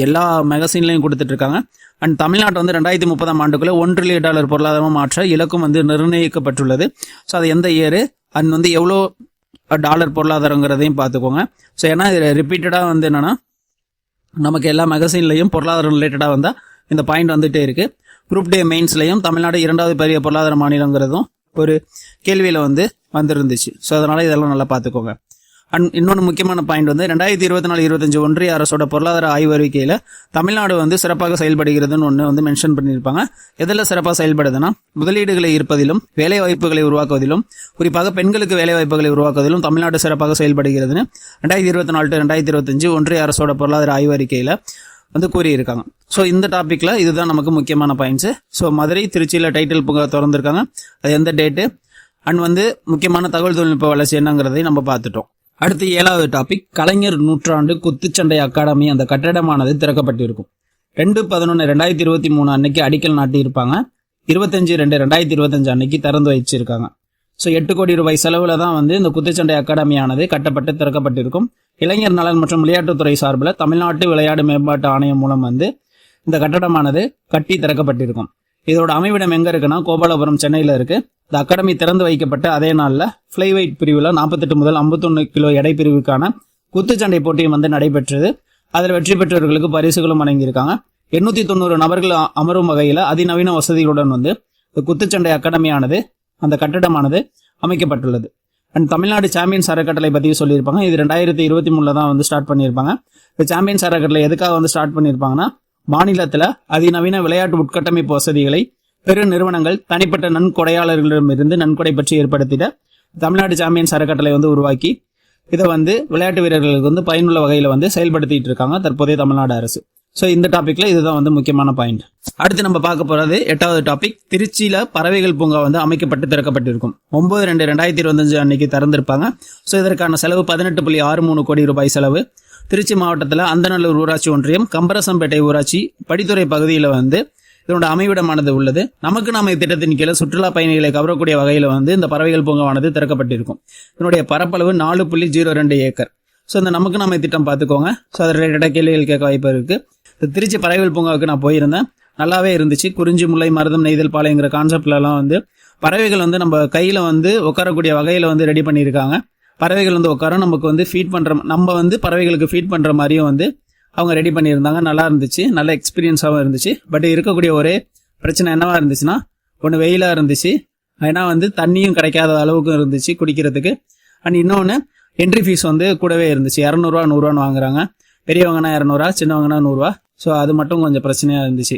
எல்லா மெகசின்லையும் கொடுத்துட்ருக்காங்க அண்ட் தமிழ்நாடு வந்து ரெண்டாயிரத்தி முப்பதாம் ஆண்டுக்குள்ள ஒன் ட்ரில்லியன் டாலர் மாற்ற இலக்கும் வந்து நிர்ணயிக்கப்பட்டுள்ளது. ஸோ அது எந்த இயர் அண்ட் வந்து எவ்வளோ டாலர் பொருளாதாரங்கிறதையும் பார்த்துக்கோங்க. ஸோ ஏன்னா இது ரிப்பீட்டடாக வந்து என்னென்னா நமக்கு எல்லா மெகசின்லையும் பொருளாதாரம் ரிலேட்டடாக வந்தால் இந்த பாயிண்ட் வந்துட்டே இருக்குது குரூப் டே மெயின்ஸ்லையும் தமிழ்நாடு இரண்டாவது பெரிய பொருளாதார மாநிலங்கிறதும் ஒரு கேள்வியில் வந்து வந்திருந்துச்சு. ஸோ அதனால் இதெல்லாம் நல்லா பார்த்துக்கோங்க. அண்ட் இன்னொன்று முக்கியமான பாயிண்ட் வந்து ரெண்டாயிரத்தி இருபத்தி நாலு இருபத்தஞ்சு ஒன்றிய அரசோட பொருளாதார ஆய்வு அறிக்கையில் தமிழ்நாடு வந்து சிறப்பாக செயல்படுகிறதுன்னு ஒன்று வந்து மென்ஷன் பண்ணியிருப்பாங்க. எதில் சிறப்பாக செயல்படுதுன்னா முதலீடுகளை ஈர்ப்பதிலும் வேலை வாய்ப்புகளை உருவாக்குவதிலும் குறிப்பாக பெண்களுக்கு வேலை வாய்ப்புகளை உருவாக்குவதிலும் தமிழ்நாடு சிறப்பாக செயல்படுகிறதுன்னு ரெண்டாயிரத்தி இருபத்தி நாலு டு ரெண்டாயிரத்தி இருபத்தஞ்சு ஒன்றிய அரசோட பொருளாதார ஆய்வு அறிக்கையில் வந்து கூறியிருக்காங்க. ஸோ இந்த டாப்பிக்கில் இதுதான் நமக்கு முக்கியமான பாயிண்ட்ஸு ஸோ மதுரை திருச்சியில் டைட்டில் புக திறந்திருக்காங்க. அது எந்த டேட்டு அண்ட் வந்து முக்கியமான தகவல் தொழில்நுட்ப வளர்ச்சி என்னங்கிறதையும் நம்ம பார்த்துட்டோம். அடுத்து ஏழாவது டாபிக் கலைஞர் நூற்றாண்டு குத்துச்சண்டை அகாடமி. அந்த கட்டடமானது திறக்கப்பட்டிருக்கும். ரெண்டு பதினொன்று ரெண்டாயிரத்தி இருபத்தி மூணு அன்னைக்கு அடிக்கல் நாட்டியிருப்பாங்க. இருபத்தஞ்சு ரெண்டு ரெண்டாயிரத்தி இருபத்தஞ்சு அன்னைக்கு திறந்து வச்சிருக்காங்க. ஸோ எட்டு கோடி ரூபாய் செலவில் தான் வந்து இந்த குத்துச்சண்டை அகாடமியானது கட்டப்பட்டு திறக்கப்பட்டிருக்கும். இளைஞர் நலன் மற்றும் விளையாட்டுத்துறை சார்பில் தமிழ்நாட்டு விளையாட்டு மேம்பாட்டு ஆணையம் மூலம் வந்து இந்த கட்டடமானது கட்டி திறக்கப்பட்டிருக்கும். இதோட அமைவிடம் எங்க இருக்குன்னா கோபாலபுரம் சென்னையில் இருக்கு. இந்த அகாடமி திறந்து வைக்கப்பட்ட அதே நாளில் ஃப்ளைவெயிட் பிரிவில் நாற்பத்தெட்டு முதல் ஐம்பத்தொன்று கிலோ எடை பிரிவுக்கான குத்துச்சண்டை போட்டியும் வந்து நடைபெற்றது. அதில் வெற்றி பெற்றவர்களுக்கு பரிசுகளும் வழங்கியிருக்காங்க. எண்ணூத்தி தொண்ணூறு நபர்கள் அமரும் வகையில் அதிநவீன வசதிகளுடன் வந்து இந்த குத்துச்சண்டை அகாடமியானது அந்த கட்டடமானது அமைக்கப்பட்டுள்ளது. அண்ட் தமிழ்நாடு சாம்பியன்ஸ் அறக்கட்டளை பற்றி சொல்லியிருப்பாங்க. இது ரெண்டாயிரத்தி இருபத்தி மூணுல தான் வந்து ஸ்டார்ட் பண்ணியிருப்பாங்க. இந்த சாம்பியன்ஸ் அறக்கட்டளை எதுக்காக வந்து ஸ்டார்ட் பண்ணியிருப்பாங்கன்னா மாநிலத்தில் அதிநவீன விளையாட்டு உட்கட்டமைப்பு வசதிகளை பெரு நிறுவனங்கள் தனிப்பட்ட நன்கொடையாளர்களிடமிருந்து நன்கொடை பற்றி ஏற்படுத்திட தமிழ்நாடு சாம்பியன்ஸ் அறக்கட்டளை வந்து உருவாக்கி இதை வந்து விளையாட்டு வீரர்களுக்கு வந்து பயனுள்ள வகையில் வந்து செயல்படுத்திட்டு இருக்காங்க தற்போதைய தமிழ்நாடு அரசு. ஸோ இந்த டாப்பிக்ல இதுதான் வந்து முக்கியமான பாயிண்ட் அடுத்து நம்ம பார்க்க போறது எட்டாவது டாபிக் திருச்சியில பறவைகள் பூங்கா வந்து அமைக்கப்பட்டு திறக்கப்பட்டிருக்கும். ஒன்பது ரெண்டு ரெண்டாயிரத்தி இருபத்தஞ்சு அன்னைக்கு திறந்திருப்பாங்க. ஸோ இதற்கான செலவு பதினெட்டு புள்ளி ஆறு மூணு கோடி ரூபாய் செலவு. திருச்சி மாவட்டத்தில் அந்தநல்லூர் ஊராட்சி ஒன்றியம் கம்பரசம்பேட்டை ஊராட்சி படித்துறை பகுதியில் வந்து இதனோட அமைவிடமானது உள்ளது. நமக்கு நாம திட்டத்தின் கீழே சுற்றுலா பயணிகளை கவரக்கூடிய வகையில் வந்து இந்த பறவைகள் பூங்காவானது திறக்கப்பட்டிருக்கும். இதனுடைய பரப்பளவு நாலு புள்ளி ஜீரோ ரெண்டு ஏக்கர். ஸோ இந்த நமக்கு நாம திட்டம் பார்த்துக்கோங்க. ஸோ அதை ரிலேட்டடாக கேள்விகள் கேட்க வாய்ப்பு இருக்குது திருச்சி பறவைகள் பூங்காவுக்கு நான் போயிருந்தேன். நல்லாவே இருந்துச்சு. குறிஞ்சி முல்லை மருதம் நெய்தல் பாளையங்கிற கான்செப்ட்லலாம் வந்து பறவைகள் வந்து நம்ம கையில் வந்து உட்காரக்கூடிய வகையில் வந்து ரெடி பண்ணியிருக்காங்க. பறவைகள் வந்து உட்காரும். நமக்கு வந்து ஃபீட் பண்ணுற நம்ம வந்து பறவைகளுக்கு ஃபீட் பண்ணுற மாதிரியும் வந்து அவங்க ரெடி பண்ணியிருந்தாங்க. நல்லா இருந்துச்சு. நல்ல எக்ஸ்பீரியன்ஸாகவும் இருந்துச்சு. பட் இருக்கக்கூடிய ஒரே பிரச்சனை என்னவா இருந்துச்சுன்னா ஒன்று வெயிலாக இருந்துச்சு. ஏன்னா வந்து தண்ணியும் கிடைக்காத அளவுக்கு இருந்துச்சு குடிக்கிறதுக்கு. அண்ட் இன்னொன்று என்ட்ரி ஃபீஸ் வந்து கூடவே இருந்துச்சு. இரநூறுவா நூறுரூவான்னு வாங்குறாங்க. பெரியவங்கன்னா இரநூறுவா சின்னவங்கன்னா நூறுரூவா ஸோ அது மட்டும் கொஞ்சம் பிரச்சனையாக இருந்துச்சு.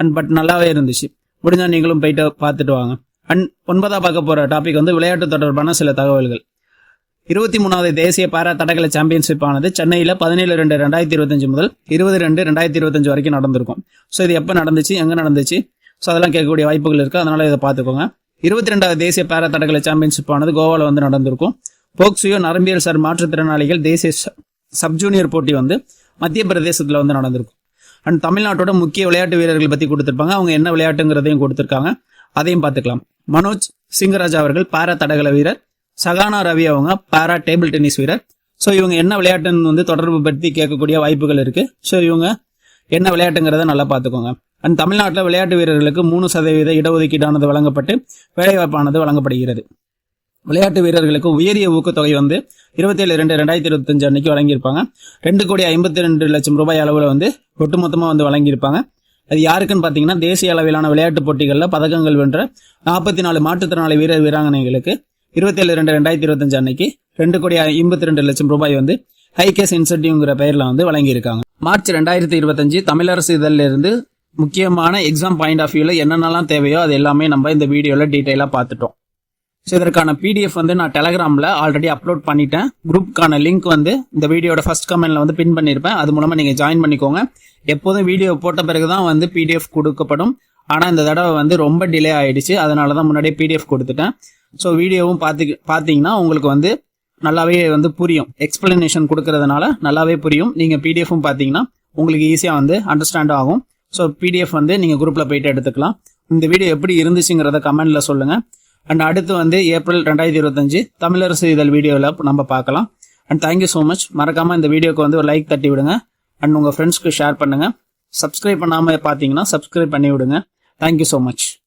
அண்ட் பட் நல்லாவே இருந்துச்சு. முடிஞ்சால் நீங்களும் போயிட்டு பார்த்துட்டு வாங்க. அண்ட் ஒன்பதாக பார்க்க போகிற டாபிக் வந்து விளையாட்டு தொடர்பான சில தகவல்கள். இருபத்தி மூணாவது தேசிய பாரா தடகள சாம்பியன்ஷிப் ஆனது சென்னையில் பதினேழு ரெண்டு ரெண்டாயிரத்தி இருபத்தஞ்சு முதல் இருபது ரெண்டு ரெண்டாயிரத்தி இருபத்தஞ்சு வரைக்கும் நடந்திருக்கும். ஸோ இது எப்போ நடந்துச்சு? எங்கே நடந்துச்சு? ஸோ அதெல்லாம் கேட்கக்கூடிய வாய்ப்புகள் இருக்குது அதனால இதை பார்த்துக்கோங்க. இருபத்தி ரெண்டாவது தேசிய பாரா தடகள சாம்பியன்ஷிப் ஆனது கோவாவில் வந்து நடந்திருக்கும். போக்சியோ நரம்பியல் சார் மாற்றுத்திறனாளிகள் தேசிய சப் ஜூனியர் போட்டி வந்து மத்திய பிரதேசத்தில் வந்து நடந்திருக்கும். அண்ட் தமிழ்நாட்டோட முக்கிய விளையாட்டு வீரர்கள் பற்றி கொடுத்துருப்பாங்க. அவங்க என்ன விளையாட்டுங்கிறதையும் கொடுத்துருக்காங்க. அதையும் பார்த்துக்கலாம். மனோஜ் சிங்கராஜ் அவர்கள் பாரா தடகள வீரர். சகானா ரவி அவங்க பேரா டேபிள் டென்னிஸ் வீரர். ஸோ இவங்க என்ன விளையாட்டுன்னு வந்து தொடர்பு படுத்தி கேட்கக்கூடிய வாய்ப்புகள் இருக்கு. ஸோ இவங்க என்ன விளையாட்டுங்கிறத நல்லா பார்த்துக்கோங்க. அண்ட் தமிழ்நாட்டில் விளையாட்டு வீரர்களுக்கு மூணு சதவீத இடஒதுக்கீடானது வழங்கப்பட்டு வேலைவாய்ப்பானது வழங்கப்படுகிறது. விளையாட்டு வீரர்களுக்கு உயரிய ஊக்கத்தொகை வந்து இருபத்தேழு ரெண்டு ரெண்டாயிரத்தி இருபத்தஞ்சு அன்னைக்கு வழங்கியிருப்பாங்க. ரெண்டு கோடி ஐம்பத்தி ரெண்டு லட்சம் ரூபாய் அளவில் வந்து ஒட்டுமொத்தமாக வந்து வழங்கியிருப்பாங்க. அது யாருக்குன்னு பார்த்தீங்கன்னா தேசிய அளவிலான விளையாட்டுப் போட்டிகளில் பதக்கங்கள் வென்ற நாற்பத்தி நாலு மாற்றுத்திறனாளி வீரர் வீராங்கனைகளுக்கு இருபத்தேழு ரெண்டு ரெண்டாயிரத்தி இருபத்தஞ்சு அன்னைக்கு ரெண்டு கோடி ஐம்பத்தி ரெண்டு லட்சம் ரூபாய் வந்து ஹைகேஸ் இன்சென்டிவ்ங்கிற பெயரில் வந்து வழங்கியிருக்காங்க. மார்ச் ரெண்டாயிரத்தி இருபத்தஞ்சு தமிழரசு இதழிலிருந்து முக்கியமான எக்ஸாம் பாயிண்ட் ஆஃப் வியூவில் என்னென்னலாம் தேவையோ அது எல்லாமே நம்ம இந்த வீடியோவில் டீட்டெயிலாக பார்த்துட்டோம். ஸோ இதற்கான பிடிஎஃப் வந்து நான் டெலகிராமில் ஆல்ரெடி அப்லோட் பண்ணிட்டேன். குரூப்க்கான லிங்க் வந்து இந்த வீடியோட ஃபர்ஸ்ட் கமெண்ட்ல வந்து பின் பண்ணியிருப்பேன் அது மூலமாக நீங்கள் ஜாயின் பண்ணிக்கோங்க. எப்போதும் வீடியோ போட்ட பிறகு தான் வந்து பிடிஎஃப் கொடுக்கப்படும். ஆனால் இந்த தடவை வந்து ரொம்ப டிலே ஆயிடுச்சு. அதனால தான் முன்னாடியே பிடிஎஃப் கொடுத்துட்டேன். ஸோ வீடியோவும் பார்த்து பார்த்தீங்கன்னா உங்களுக்கு வந்து நல்லாவே வந்து புரியும். எக்ஸ்பிளனேஷன் கொடுக்கறதுனால நல்லாவே புரியும். நீங்கள் பிடிஎஃப்பும் பார்த்தீங்கன்னா உங்களுக்கு ஈஸியாக வந்து அண்டர்ஸ்டாண்ட் ஆகும். ஸோ பிடிஎஃப் வந்து நீங்கள் குரூப்பில் போயிட்டு எடுத்துக்கலாம். இந்த வீடியோ எப்படி இருந்துச்சுங்கிறத கமெண்டில் சொல்லுங்கள் அண்ட் அடுத்து வந்து ஏப்ரல் ரெண்டாயிரத்தி இருபத்தஞ்சு தமிழரசு இதழ் வீடியோவில் நம்ம பார்க்கலாம். அண்ட் தேங்க்யூ ஸோ மச் மறக்காமல் இந்த வீடியோக்கு வந்து ஒரு லைக் தட்டி விடுங்க அண்ட் உங்கள் ஃப்ரெண்ட்ஸ்க்கு ஷேர் பண்ணுங்கள் சப்ஸ்கிரைப் பண்ணாமல் பார்த்தீங்கன்னா சப்ஸ்கிரைப் பண்ணி விடுங்க தேங்க்யூ ஸோ மச்